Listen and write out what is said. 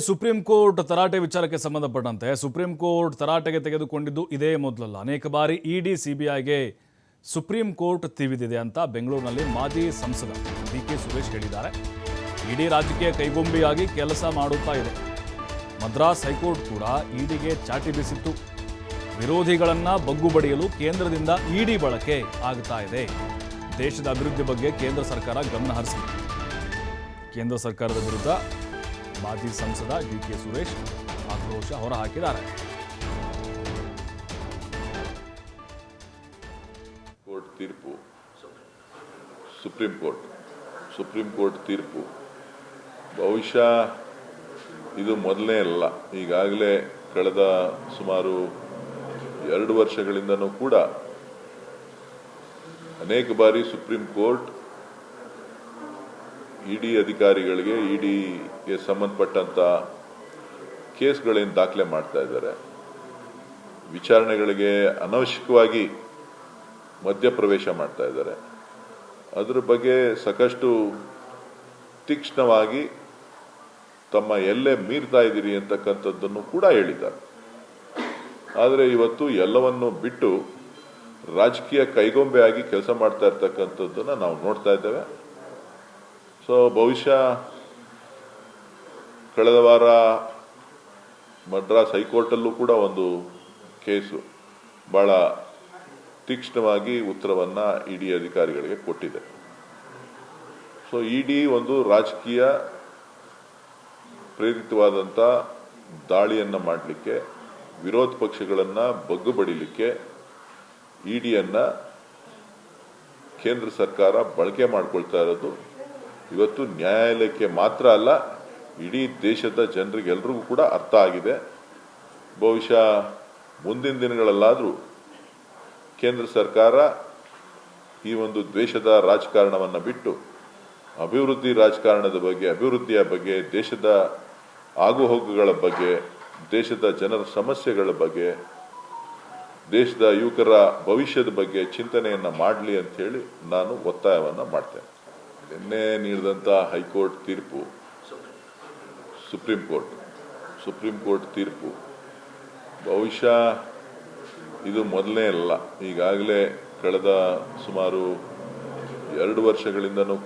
Supreme court ತರಾಟೆ ವಿಚಾರಕ್ಕೆ ಸಂಬಂಧಪಟ್ಟಂತೆ supreme court ತರಾಟೆಗೆ ತೆಗೆದುಕೊಂಡಿದ್ದು ಇದೇ ಮೊದಲಲ್ಲ. ಅನೇಕ ಬಾರಿ ಇಡಿ ಸಿಬಿಐಗೆ ಸುಪ್ರೀಂ ಕೋರ್ಟ್ ತಿವಿದಿದೆ ಅಂತ ಬೆಂಗಳೂರಿನಲ್ಲಿ ಮಾಜಿ ಸಂಸದ ಡಿ ಕೆ ಸುರೇಶ್ ಹೇಳಿದ್ದಾರೆ. ಇಡೀ ರಾಜಕೀಯ ಕೈಗೊಂಬಿಯಾಗಿ ಕೆಲಸ ಮಾಡುತ್ತಾ ಇದೆ. ಮದ್ರಾಸ್ ಹೈಕೋರ್ಟ್ ಕೂಡ ಇಡಿಗೆ ಚಾಟಿ ಬೀಸಿತ್ತು. ವಿರೋಧಿಗಳನ್ನ ಬಗ್ಗುಬಡಿಯಲು ಕೇಂದ್ರದಿಂದ ಇಡಿ ಬಳಕೆ ಆಗ್ತಾ ಇದೆ. ದೇಶದ ಅಭಿವೃದ್ಧಿ ಬಗ್ಗೆ ಕೇಂದ್ರ ಸರ್ಕಾರ ಗಮನ ಹರಿಸಿದೆ. ಕೇಂದ್ರ ಸರ್ಕಾರದ ವಿರುದ್ಧ ಮಾಜಿ ಸಂಸದ ಡಿಕೆ ಸುರೇಶ್ ಆಕ್ರೋಶ ಹೊರಹಾಕಿದ್ದಾರೆ. ಕೋರ್ಟ್ ತೀರ್ಪು. Supreme court. ಸುಪ್ರೀಂ ಕೋರ್ಟ್ ತೀರ್ಪು. ಬಹುಶಃ ಇದು ಮೊದಲನೇ ಅಲ್ಲ. ಈಗಾಗಲೇ ಕಳೆದ ಸುಮಾರು ಎರಡು ವರ್ಷಗಳಿಂದನೂ ಕೂಡ ಅನೇಕ ಬಾರಿ ಸುಪ್ರೀಂ ಕೋರ್ಟ್ ಇಡಿ ಅಧಿಕಾರಿಗಳಿಗೆ, ಇಡಿಗೆ ಸಂಬಂಧಪಟ್ಟಂತ ಕೇಸ್ಗಳೇನು ದಾಖಲೆ ಮಾಡ್ತಾ ಇದ್ದಾರೆ. ವಿಚಾರಣೆಗಳಿಗೆ ಅನವಶ್ಯಕವಾಗಿ ಮಧ್ಯಪ್ರವೇಶ ಮಾಡ್ತಾ ಇದ್ದಾರೆ. ಅದರ ಬಗ್ಗೆ ಸಾಕಷ್ಟು ತೀಕ್ಷ್ಣವಾಗಿ ತಮ್ಮ ಎಲ್ಲೇ ಮೀರ್ತಾ ಇದ್ದೀರಿ ಅಂತಕ್ಕಂಥದ್ದನ್ನು ಕೂಡ ಹೇಳಿದ್ದಾರೆ. ಆದರೆ ಇವತ್ತು ಎಲ್ಲವನ್ನು ಬಿಟ್ಟು ರಾಜಕೀಯ ಕೈಗೊಂಬೆ ಆಗಿ ಕೆಲಸ ಮಾಡ್ತಾ ಇರ್ತಕ್ಕಂಥದ್ದನ್ನು ನಾವು ನೋಡ್ತಾ ಇದ್ದೇವೆ. ಸೊ ಬಹುಶಃ ಕಳೆದ ವಾರ ಮದ್ರಾಸ್ ಹೈಕೋರ್ಟಲ್ಲೂ ಕೂಡ ಒಂದು ಕೇಸು ಬಹಳ ತೀಕ್ಷ್ಣವಾಗಿ ಉತ್ತರವನ್ನು ಇಡಿ ಅಧಿಕಾರಿಗಳಿಗೆ ಕೊಟ್ಟಿದೆ. ಸೊ ಇಡಿ ಒಂದು ರಾಜಕೀಯ ಪ್ರೇರಿತವಾದಂಥ ದಾಳಿಯನ್ನು ಮಾಡಲಿಕ್ಕೆ, ವಿರೋಧ ಪಕ್ಷಗಳನ್ನು ಬಗ್ಗು ಬಡಿಲಿಕ್ಕೆ ಇಡಿಯನ್ನು ಕೇಂದ್ರ ಸರ್ಕಾರ ಬಳಕೆ ಮಾಡ್ಕೊಳ್ತಾ ಇರೋದು ಇವತ್ತು ನ್ಯಾಯಾಲಯಕ್ಕೆ ಮಾತ್ರ ಅಲ್ಲ, ಇಡೀ ದೇಶದ ಜನರಿಗೆಲ್ರಿಗೂ ಕೂಡ ಅರ್ಥ ಆಗಿದೆ. ಬಹುಶಃ ಮುಂದಿನ ದಿನಗಳಲ್ಲಾದರೂ ಕೇಂದ್ರ ಸರ್ಕಾರ ಈ ಒಂದು ದ್ವೇಷದ ರಾಜಕಾರಣವನ್ನು ಬಿಟ್ಟು, ಅಭಿವೃದ್ಧಿ ರಾಜಕಾರಣದ ಬಗ್ಗೆ, ಅಭಿವೃದ್ಧಿಯ ಬಗ್ಗೆ, ದೇಶದ ಆಗುಹೋಗುಗಳ ಬಗ್ಗೆ, ದೇಶದ ಜನರ ಸಮಸ್ಯೆಗಳ ಬಗ್ಗೆ, ದೇಶದ ಯುವಕರ ಭವಿಷ್ಯದ ಬಗ್ಗೆ ಚಿಂತನೆಯನ್ನು ಮಾಡಲಿ ಅಂತ ಹೇಳಿ ನಾನು ಒತ್ತಾಯವನ್ನು ಮಾಡ್ತೇನೆ. ನಿನ್ನೆ ನೀಡಿದಂಥ ಹೈಕೋರ್ಟ್ ತೀರ್ಪು. Supreme court. ಸುಪ್ರೀಂ ಕೋರ್ಟ್ ತೀರ್ಪು. ಬಹುಶಃ ಇದು ಮೊದಲನೇ ಅಲ್ಲ. ಈಗಾಗಲೇ ಕಳೆದ ಸುಮಾರು ಎರಡು ವರ್ಷಗಳಿಂದನೂ